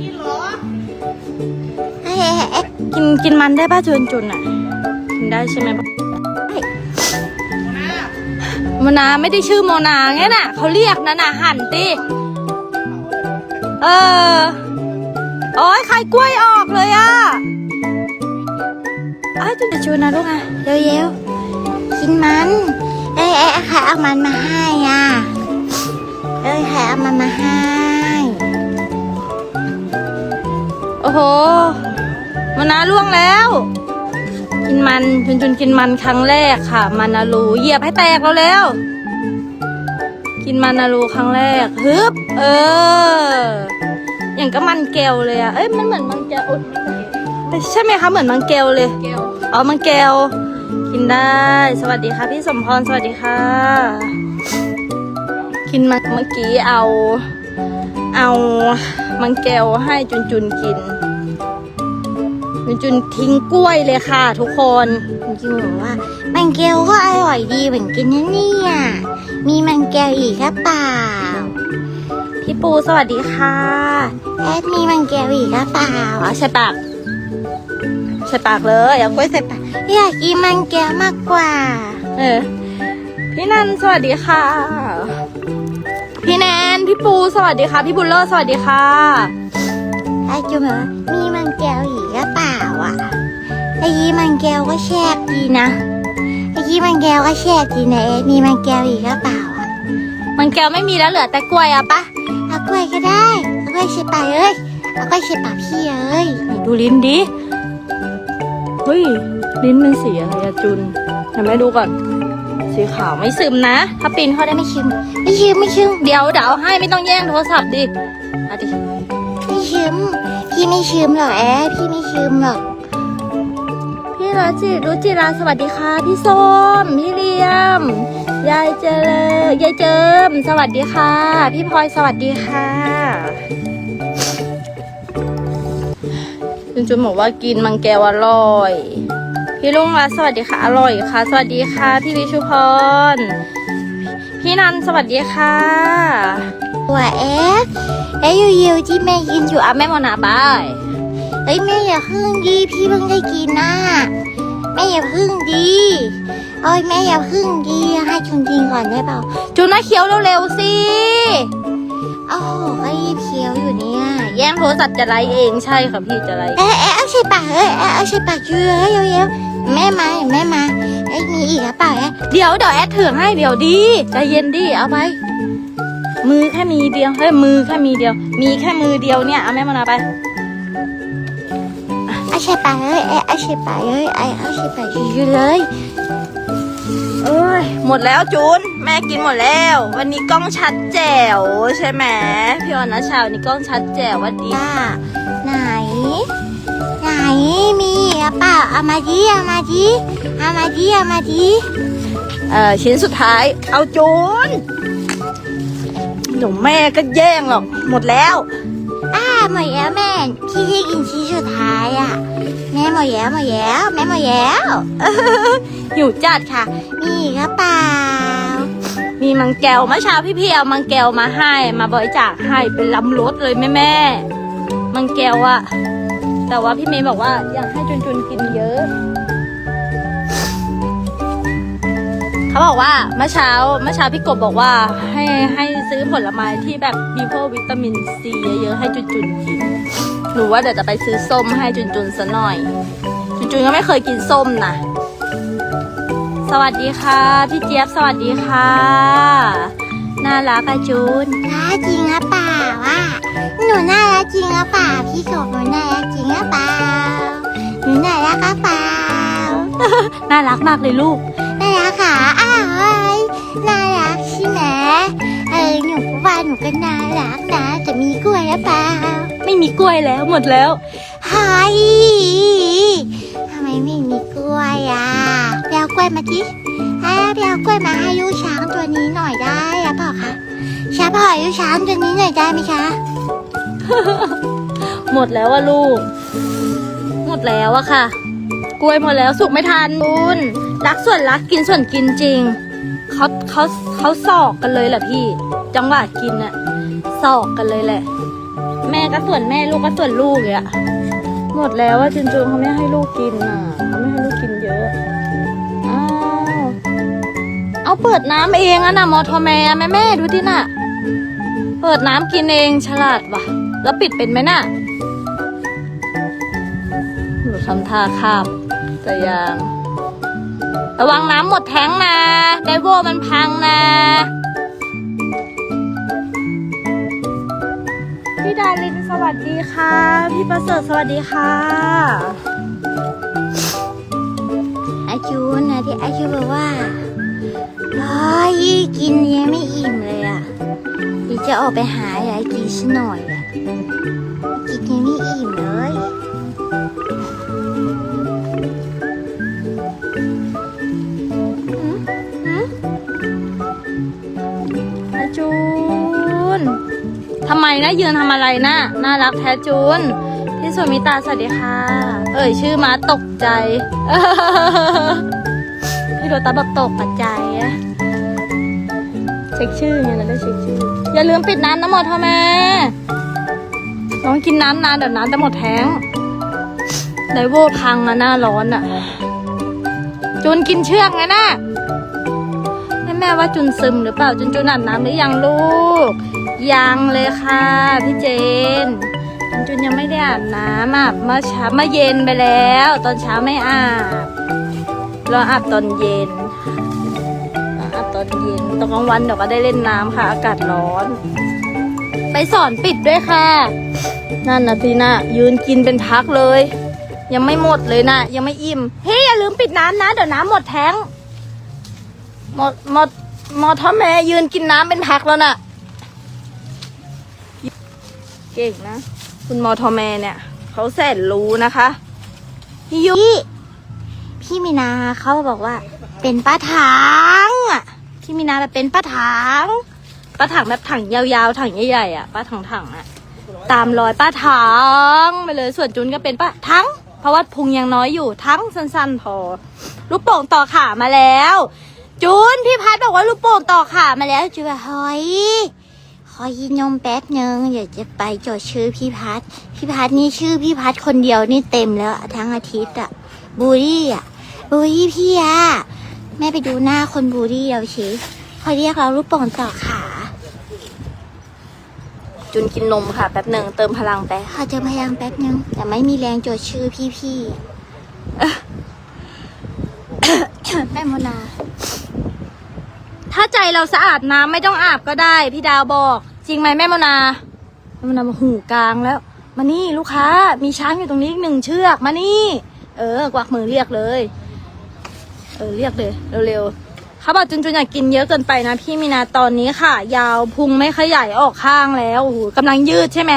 กินเหรอเฮ้ยเฮ้ยเฮ้ยกินกินมันได้ป่ะจุนจุนอะ กินได้ใช่ไหมโมนาไม่ได้ชื่อโมนาไงน่ะเขาเรียกนะน่ะหันติเออโอ้ยไข่กล้วยออกเลยอะไอ้ยจุนจะชวนนะลูกอะเร็วๆกินมันเอ้ยเอ้ยใครเอามันมาให้อะเอ้ยใครเอามันมาให้ อ้โหมานาล่วงแล้ว กินมันจุนจุนกินมันครั้งแรกค่ะ มันนารูเหยียบให้แตกแล้วแล้วกินมันนารูครั้งแรกฮึบเออ อย่างก็มันแก้วเลยอะเอ้ยมันเหมือนมันแก้วอุ๊ยใช่ไหมคะเหมือนมันแก้วเลยแก้วอ๋อมังแกวกินได้ สวัสดีค่ะพี่สมพรสวัสดีค่ะ กินมาเมื่อกี้เอา เอามังแกวให้จุนจุนกิน จุนจุนทิ้งกล้วยเลยค่ะ ทุกคนจริงๆหนูว่ามันเกลก็อร่อยดีเหมือนกันนะเนี่ยมีมันเกลอีกหรือเปล่า พี่ปูสวัสดีค่ะ แอดมีมันเกลอีกหรือเปล่าเอาใส่ปากใส่ปากเลยเอากล้วยใส่ปากอยากกินมันเกลมากกว่า เออ พี่นันสวัสดีค่ะ พี่แนนพี่ปูสวัสดีค่ะ พี่บุลเลอร์สวัสดีค่ะ ไอ้จุ๋มว่ามีมันเกลอีกหรือเปล่าอะ ไอ้ยี่มันเกลก็แซ่บดีนะไอ้ยี่มันเกลก็แซ่บดีนะเอ็ดมีมันเกลอีกหรือเปล่าอะมันแก้วไม่มีแล้วเหลือแต่กล้วยอะปะเอากล้วยก็ได้เอากล้วยใส่ปากเอ้ยเอากล้วยใส่ปากพี่เอ้ยไหนดูลิ้นดิเฮ้ยลิ้นเป็นสีอะไรอะจุนเดี๋ยวแม่ดูก่อนสีขาวไม่ซึมนะ ถ้าปีนเข้าได้ไม่ชิม ไม่ชิมไม่ชิมเดี๋ยวเดี๋ยวเอาให้ไม่ต้องแย่งโทรศัพท์ดิเอาดิไม่ชิมพี่ไม่ชิมหรอกแอดพี่ไม่ชิมหรอกพี่ รจิรุจิราสวัสดีค่ะพี่ส้มพี่เลียม ยายเจริญยายเจิม สวัสดีค่ะ พี่พลอยสวัสดีค่ะจุนจุนบอกว่ากินมังแกวอร่อย พี่ลุงรัสวัสดีค่ะอร่อยค่ะ สวัสดีค่ะ พี่วิชุพรพี่นันสวัสดีค่ะตัวแอดแอดอยู่ยิวที่แม่กินอยู่อะแม่โมนาบายเอ้ยแม่อย่าพึ่งดีพี่เพิ่งได้กินนะแม่อย่าพึ่งดีโอ้ยแม่อย่าพึ่งดีให้ชุนกินก่อนได้เปล่าจุนนะเคี้ยวเร็วๆสิโอ้โหก็รีบเคี้ยวอยู่เนี่ยแย่งโทรศัพท์จะไลฟ์เองใช่ค่ะพี่จะไลฟ์แอดแอดเอาใส่ปากเอ้ยแอดเอาใส่ปากเยอะเยอะๆแม่มาแม่มาไอ้ยมีอีกหรือเปล่าแอดเดี๋ยวเดี๋ยวแอดถือให้เดี๋ยวดีใจเย็นดิเอาไปมือแค่มีเดียวเฮ้ยมือแค่มีเดียว มีแค่มือเดียวเนี่ยเอาแม่โมนาไปเอาใส่ปากเอ้ยแอดเอาใส่ปากเอ้ยไอเอาใส่ปากเยอะๆเลยเอ้ยหมดแล้วจูน แม่กินหมดแล้ว วันนี้กล้องชัดแจ๋วใช่ไหมพี่ออนนะชาวนี้กล้องชัดแจ๋วหวันดีจ้าไหน ไหนมีหรือเปล่าเอามาดิเอามาดิเอามาดิเอามาดิเอ่อชิ้นสุดท้ายเอาจูนเดี๋ยวแม่ก็แย่งหรอกหมดแล้วอ้า หมดแล้วแม่พี่ที่กินชิ้นสุดท้ายอะ แม่หมดแล้วหมดแล้วแม่หมดแล้วหิวจัดค่ะ มีอีกรือเปล่ามีมังแก้วเมื่อเช้าพี่เพียวมังแก้วมาให้ มาบริจาคให้เป็นลำรถเลยแม่แม่มังแก้วอะแต่ว่าพี่เมย์บอกว่าอยากให้จุนจุนกินเยอะ เขาบอกว่าเมื่อเช้าเมื่อเช้าพี่กบบอกว่าให้ให้ซื้อผลไม้ที่แบบมีพวกวิตามินซีเยอะๆให้จุนจุนกินหนูว่าเดี๋ยวจะไปซื้อส้มให้จุนจุนซะหน่อย จุนจุนก็ไม่เคยกินส้มนะสวัสดีค่ะ พี่เจี๊ยบสวัสดีค่ะ น่ารักอะจูนน่าจริงหรือเปล่าอะหนูน่ารักจริงหรือเปล่าพี่กบหนูน่ารักจริงหรือเปล่าหนูน่ารักหรือเปล่าน่ารักมากเลยลูกน่ารักค่ะอ้าวเอ้ย น่ารักใช่ไหมเออหนูก็ว่าหนูก็น่ารักนะจะมีกล้วยหรือเปล่าไม่มีกล้วยแล้วหมดแล้วเฮ้ยทำไมไม่มีกล้วยอะไปเอากล้วยมาจิให้ไปเอากล้วยมาให้ลูกช้างตัวนี้หน่อยได้หรือเปล่าคะช้าพอลูกช้างตัวนี้หน่อยได้ไหมคะ หมดแล้วอะลูก หมดแล้วอะค่ะ กล้วยหมดแล้วสุกไม่ทันบุญรักส่วนรักกินส่วนกินจริง เขาเขาเขาสอกกันเลยแหละพี่ จังหวะกินอะสอกกันเลยแหละ แม่ก็ส่วนแม่ลูกก็ส่วนลูกเลยอะหมดแล้วว่าจุนจุนเขาไม่ให้ลูกกินอะเขาไม่ให้ลูกกินเยอะอ้าวเอาเปิดน้ำเองอะนะมอทอแม่แม่แม่ดูดิน่ะ เปิดน้ำกินเองฉลาดว่ะ แล้วปิดเป็นไหมน่ะหนูทำท่าคาบแต่ยัง ระวังน้ำหมดแท้งนะไดโวมันพังนะ พี่ดารินสวัสดีค่ะ พี่ประเสริฐสวัสดีค่ะอาจูนนะที่อาจูบอกว่าร้อยกินยังไม่อิ่มเลยอะพี่จะออกไปหายายกินสักหน่อยอะ นะยืนทำอะไรนะน่ารักแท้จูนพี่สุมิตาสวัสดีค่ะ เอ่ยชื่อมาตกใจ พี่โดตาแบบตกใจอะเช็คชื่อไงเราได้เช็คชื่อ อย่าลืมปิดน้ำน้ำหมดทอแม่น้องกินน้ำนานเดี๋ยวน้ำจะหมดแท้งไดโวพังอะหน้าร้อนอะจูนกินเชือกไงน่ะ แม่ว่าจุนซึมหรือเปล่าจุนจุนอาบน้ำหรือยังลูก ยังเลยค่ะพี่เจน จุนจุนยังไม่ได้อาบน้ำอาบเมื่อเช้าเมื่อเย็นไปแล้ว ตอนเช้าไม่อาบรออาบตอนเย็นรออาบตอนเย็นตอนกลางวันเดี๋ยวก็ได้เล่นน้ำค่ะ อากาศร้อน ไปสอนปิดด้วยค่ะ นั่นนะทีน่ะยืนกินเป็นพักเลย ยังไม่หมดเลยนะยังไม่อิ่มเฮ้ยอย่าลืมปิดน้ำนะเดี๋ยวน้ำหมดแท้ง มดหมดหมดท่อแม่ยืนกินน้ำเป็นพักแล้วน่ะ เก่งนะ คุณมอทอแมเนี่ย เขาแสนรู้นะคะพี่ยุพี่พี่มีนาเขาบอกว่า เป็นป้าถังอะพี่มีนาแบบเป็นป้าถังป้าถังแบบถังยาวๆถังใหญ่ๆอะป้าถังถังๆอะ ตามรอยป้าถังไปเลยส่วนจุนก็เป็นป้าถังเพราะว่าพุงยังน้อยอยู่ทั้งสั้นๆพอลูกโป่งต่อขามาแล้ว จุนพี่พัดบอกว่าลูกโป่งต่อขามาแล้วจูว่าเฮ้ยขอยินนมแป๊บนึงเดี๋ยวจะไปจดชื่อพี่พัดพี่พัดนี่ชื่อพี่พัดคนเดียวนี่เต็มแล้วทั้งอาทิตย์อะบูรี่อะบูรี่พี่อะแม่ไปดูหน้าคนบูรี่เราชิเขาเรียกเราลูกโป่งต่อขาจุนกินนมค่ะแป๊บหนึ่งเติมพลังไปเขาจะพยายามแป๊บนึงแต่ไม่มีแรงจดชื่อพี่ๆแม่โมนา ถ้าใจเราสะอาดน้ำไม่ต้องอาบก็ได้ พี่ดาวบอก จริงไหมแม่มนาแม่มนามาหูกลางแล้ว มานี่ลูกค้ามีช้างอยู่ตรงนี้อีกหนึ่งเชือกมานี่ เออกวักมือเรียกเลย เออเรียกเลยเร็วๆเขาบอกจุนจุนอยากกินเยอะเกินไปนะพี่มีนาตอนนี้ค่ะ ยาวพุงไม่ขยายออกข้างแล้วโอ้โหกำลังยืดใช่ไหม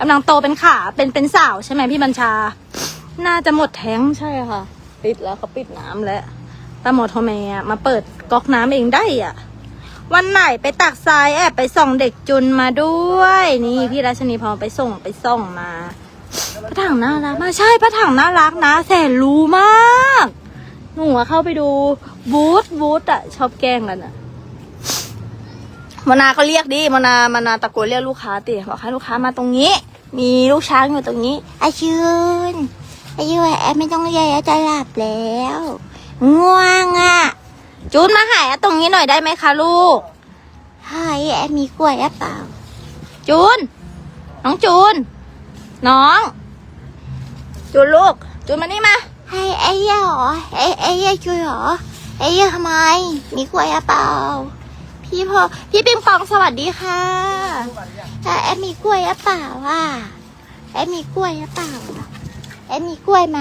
กำลังโตเป็นขาเป็นเป็นสาวใช่ไหมพี่บัญชา น่าจะหมดแท้งใช่ค่ะ ปิดแล้วเขาปิดน้ำแล้ว ตาหมอทอแมอะมาเปิดก๊อกน้ำเองได้อะ วันไหนไปตักทรายแอบไปส่องเด็กจุนมาด้วย นี่พี่ราชนีพอไปส่งไปส่องมาพระถังน่ารักมากใช่พระถังน่ารักนะ แสนรู้มากหนูอะเข้าไปดูบูธบูธอะชอบแกล้งกันอะมนาก็เรียกดิมนามานาตะโกนเรียกลูกค้าติบอกให้ลูกค้ามาตรงนี้ มีลูกช้างอยู่ตรงนี้ไอชื่นไอยุแอบไม่ต้องเรียกจะหลับแล้ว ง่วงอะ จูนมาหายตรงนี้หน่อยได้ไหมคะลูกเฮ้ยแอบมีกล้วยหรือเปล่า จูน น้องจูน น้อง จูนลูก จูนมานี่มาให้ไอ้เหี้ยเหรอไอ้ไอ้เหี้ยช่วยเหรอไอ้เหี้ยทำไม มีกล้วยหรือเปล่า พี่พอพี่ปิงปองสวัสดีค่ะแต่แอบมีกล้วยหรือเปล่าว่ะแอบมีกล้วยหรือเปล่าแอบมีกล้วยไหม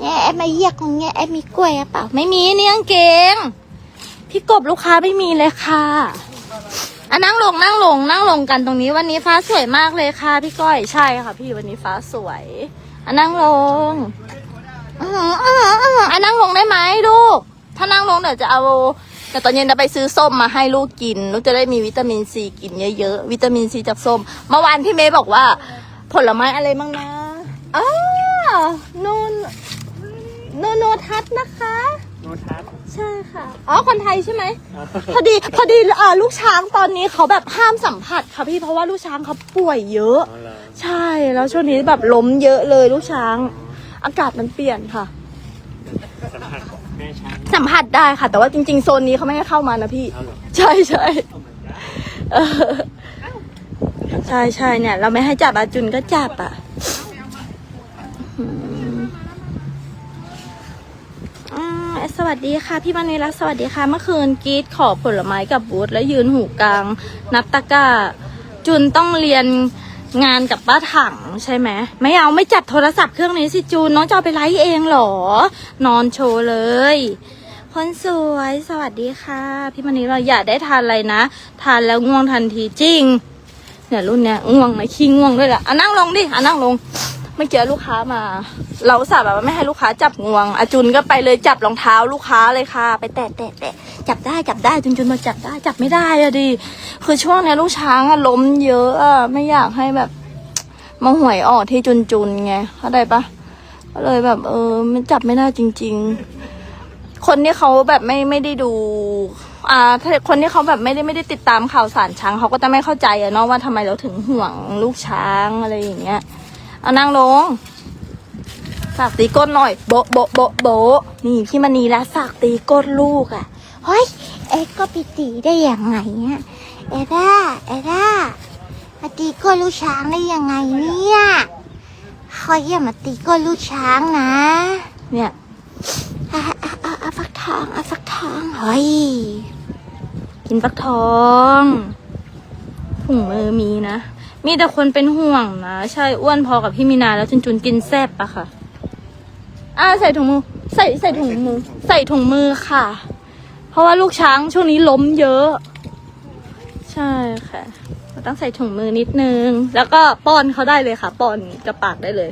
เนี่ยแอบมาเยียกของเนี่ยแอบมีกล้วยหรือเปล่าไม่มีเนี่ยกางเกง พี่กบลูกค้าไม่มีเลยค่ะอะนั่งลงนั่งลงนั่งลงกันตรงนี้วันนี้ฟ้าสวยมากเลยค่ะ พี่ก้อยใช่ค่ะ พี่วันนี้ฟ้าสวยอะนั่งลงอืออืออืออะนั่งลงได้ไหมลูก ถ้านั่งลงเดี๋ยวจะเอาแต่ตอนเย็นจะไปซื้อส้มมาให้ลูกกิน ลูกจะได้มีวิตามินซีกินเยอะๆวิตามินซีจากส้ม เมื่อวานพี่เมย์บอกว่า ผลไม้อะไรบ้างนะอ้านู โนโนทัศน์นะคะ โนโนทัศใช่ค่ะ อ๋อ คนไทยใช่ไหม พอดีพอดีเอ่อลูกช้างตอนนี้เขาแบบห้ามสัมผัสค่ะพี่เพราะว่าลูกช้างเขาป่วยเยอะ อ๋อเหรอใช่แล้วช่วงนี้แบบล้มเยอะเลยลูกช้าง อากาศมันเปลี่ยนค่ะ สัมผัสแม่ช้างสัมผัสได้ค่ะ แต่ว่าจริง ๆ โซนนี้เขาไม่ให้เข้ามานะพี่ เอาเหรอใช่ใช่เออใช่ใช่เนี่ย เราไม่ให้จับอาจุนก็จับอะอืมอ่า สวัสดีค่ะ พี่มณีรัตน์สวัสดีค่ะ เมื่อคืนกีดขอผลไม้กับบูธแล้วยืนหูกลาง นับตะกร้า จุนต้องเรียนงานกับป้าถังใช่ไหมไม่เอาไม่จับโทรศัพท์เครื่องนี้สิจูน น้องจะเอาไปไลฟ์เองเหรอ นอนโชว์เลย คนสวยสวัสดีค่ะ พี่มณีเราอยากได้ทานอะไรนะ ทานแล้วง่วงทันทีจริง เนี่ยรุ่นเนี้ยง่วงไหมขี้ง่วงด้วยแหละอะนั่งลงดิอะนั่งลง เมื่อกี้ลูกค้ามา เราสาห์แบบไม่ให้ลูกค้าจับงวงอาจุนก็ไปเลยจับรองเท้าลูกค้าเลยค่ะ ไปแตะแตะแตะจับได้จับได้จุนจุนมาจับได้จับไม่ได้อะดิคือช่วงนี้ลูกช้างอะล้มเยอะอะไม่อยากให้แบบมาหวยออกที่จุนจุนไงเข้าใจปะก็เลยแบบ เออ มันจับไม่ได้จริง ๆ คนที่เขาแบบไม่ไม่ได้ดูอ่าถ้าคนที่เขาแบบไม่ได้ไม่ได้ติดตามข่าวสารช้างเขาก็จะไม่เข้าใจอะเนาะว่าทำไมเราถึงห่วงลูกช้างอะไรอย่างเงี้ย เอานั่งลงฝากตีก้นหน่อย โบโบโบโบนี่พี่มณีแล้วฝากตีก้นลูกอะเฮ้ยเอ็ดก็ไปตีได้ยังไงเนี่ยเอ็ดาเอ็ดามาตีก้นลูกช้างได้ยังไงเนี่ยเขาอย่ามาตีก้นลูกช้างนะ เนี่ยอะอะอะอะฟักทองเอะฟักทองเฮ้ยกินฟักทองถุงมือมีนะ มีแต่คนเป็นห่วงนะ ใช่อ้วนพอกับพี่มีนาแล้วจุนจุนกินแซบปะค่ะ อ่าใส่ถุงมือ ใส่ใส่ถุงมือ ใส่ถุงมือค่ะ เพราะว่าลูกช้างช่วงนี้ล้มเยอะ ใช่ค่ะเราต้องใส่ถุงมือนิดนึง แล้วก็ป้อนเขาได้เลยค่ะ ป้อนกระปากได้เลย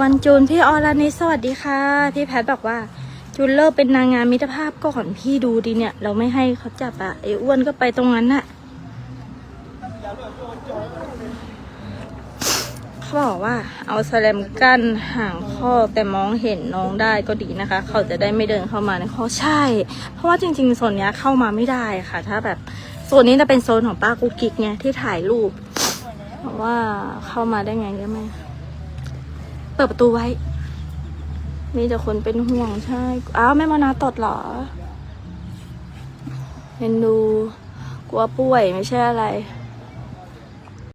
วันจูนพี่ออรานิสสวัสดีค่ะ พี่แพทบอกว่า จูเลิกเป็นนางงามมิตรภาพก่อนพี่ดูดิเนี่ย เราไม่ให้เขาจับอะไอ้อ้วนก็ไปตรงนั้นน่ะเขาบอกว่า เอาสแลมกั้นห่างข้อแต่มองเห็นน้องได้ก็ดีนะคะ เขาจะได้ไม่เดินเข้ามาในข้อใช่ เพราะว่าจริงๆโซนเนี้ยเข้ามาไม่ได้ค่ะ ถ้าแบบโซนนี้จะเป็นโซนของป้ากุ๊กกิ๊กไงที่ถ่ายรูปว่าเข้ามาได้ไงก็ไหมเปิดประตูไว้ มีแต่คนเป็นห่วงใช่ อ้าวแม่มานาตดเหรอเห็นดู กลัวป่วยไม่ใช่อะไร